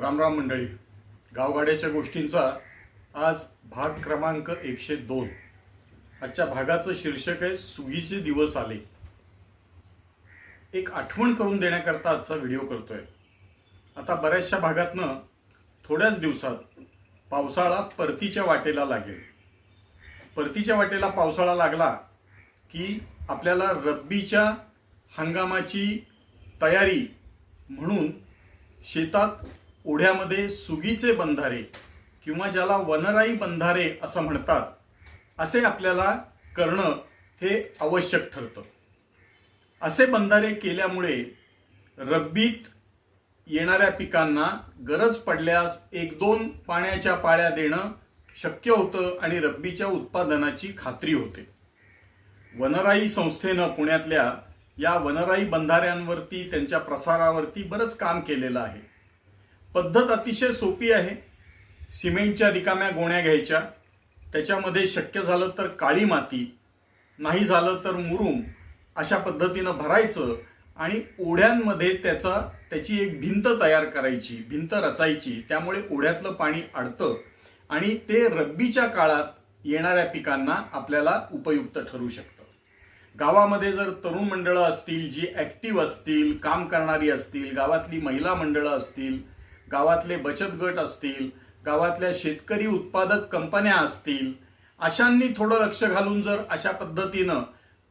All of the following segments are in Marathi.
रामराम मंडळी गावगाड्याच्या गोष्टींचा आज भाग क्रमांक एकशे दोन. आजच्या भागाचं शीर्षक आहे सुगीचे दिवस आले. एक आठवण करून देण्याकरता आजचा व्हिडिओ करतोय. आता बऱ्याचशा भागातनं थोड्याच दिवसात पावसाळा परतीच्या वाटेला लागेल. परतीच्या वाटेला पावसाळा लागला की आपल्याला रब्बीच्या हंगामाची तयारी म्हणून शेतात ओढ्यामध्ये सुगीचे बंधारे किंवा ज्याला वनराई बंधारे असं म्हणतात असे आपल्याला करणं हे आवश्यक ठरतं. असे बंधारे केल्यामुळे रब्बीत येणाऱ्या पिकांना गरज पडल्यास एक दोन पाण्याच्या पाळ्या देणं शक्य होतं आणि रब्बीच्या उत्पादनाची खात्री होते. वनराई संस्थेनं पुण्यातल्या या वनराई बंधाऱ्यांवरती त्यांच्या प्रसारावरती बरंच काम केलेलं आहे. पद्धत अतिशय सोपी आहे. सिमेंटच्या रिकाम्या गोण्या घ्यायच्या. त्याच्यामध्ये शक्य झालं तर काळी माती नाही झालं तर मुरुम अशा पद्धतीनं भरायचं आणि ओढ्यांमध्ये त्याचा त्याची एक भिंत तयार करायची भिंत रचायची. त्यामुळे ओढ्यातलं पाणी अडतं आणि ते रब्बीच्या काळात येणाऱ्या पिकांना आपल्याला उपयुक्त ठरू शकतं. गावामध्ये जर तरुण मंडळं असतील जी ॲक्टिव्ह असतील काम करणारी असतील गावातली महिला मंडळं असतील गावातले बचत गट असतील गावातल्या शेतकरी उत्पादक कंपन्या असतील अशांनी थोडं लक्ष घालून जर अशा पद्धतीनं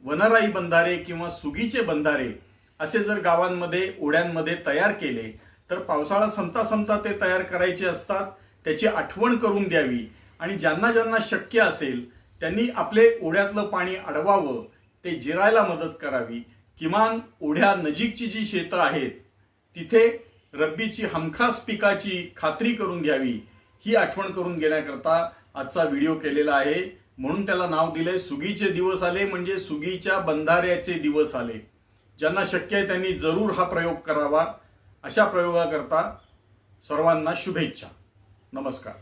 वनराई बंधारे किंवा सुगीचे बंधारे असे जर गावांमध्ये ओढ्यांमध्ये तयार केले तर पावसाळा संपता संपता ते तयार करायचे असतात त्याची आठवण करून द्यावी. आणि ज्यांना ज्यांना शक्य असेल त्यांनी आपले ओढ्यातलं पाणी अडवावं ते जिरायला मदत करावी. किमान ओढ्या नजीकची जी शेतं आहेत तिथे रब्बीची हमखास पिकाची खात्री करून घ्यावी ही आठवण करून घेण्याकरता आजचा व्हिडिओ केलेला आहे. म्हणून त्याला नाव दिलंय सुगीचे दिवस आले म्हणजे सुगीच्या बंधाऱ्याचे दिवस आले. ज्यांना शक्य आहे त्यांनी जरूर हा प्रयोग करावा. अशा प्रयोगाकरता सर्वांना शुभेच्छा. नमस्कार.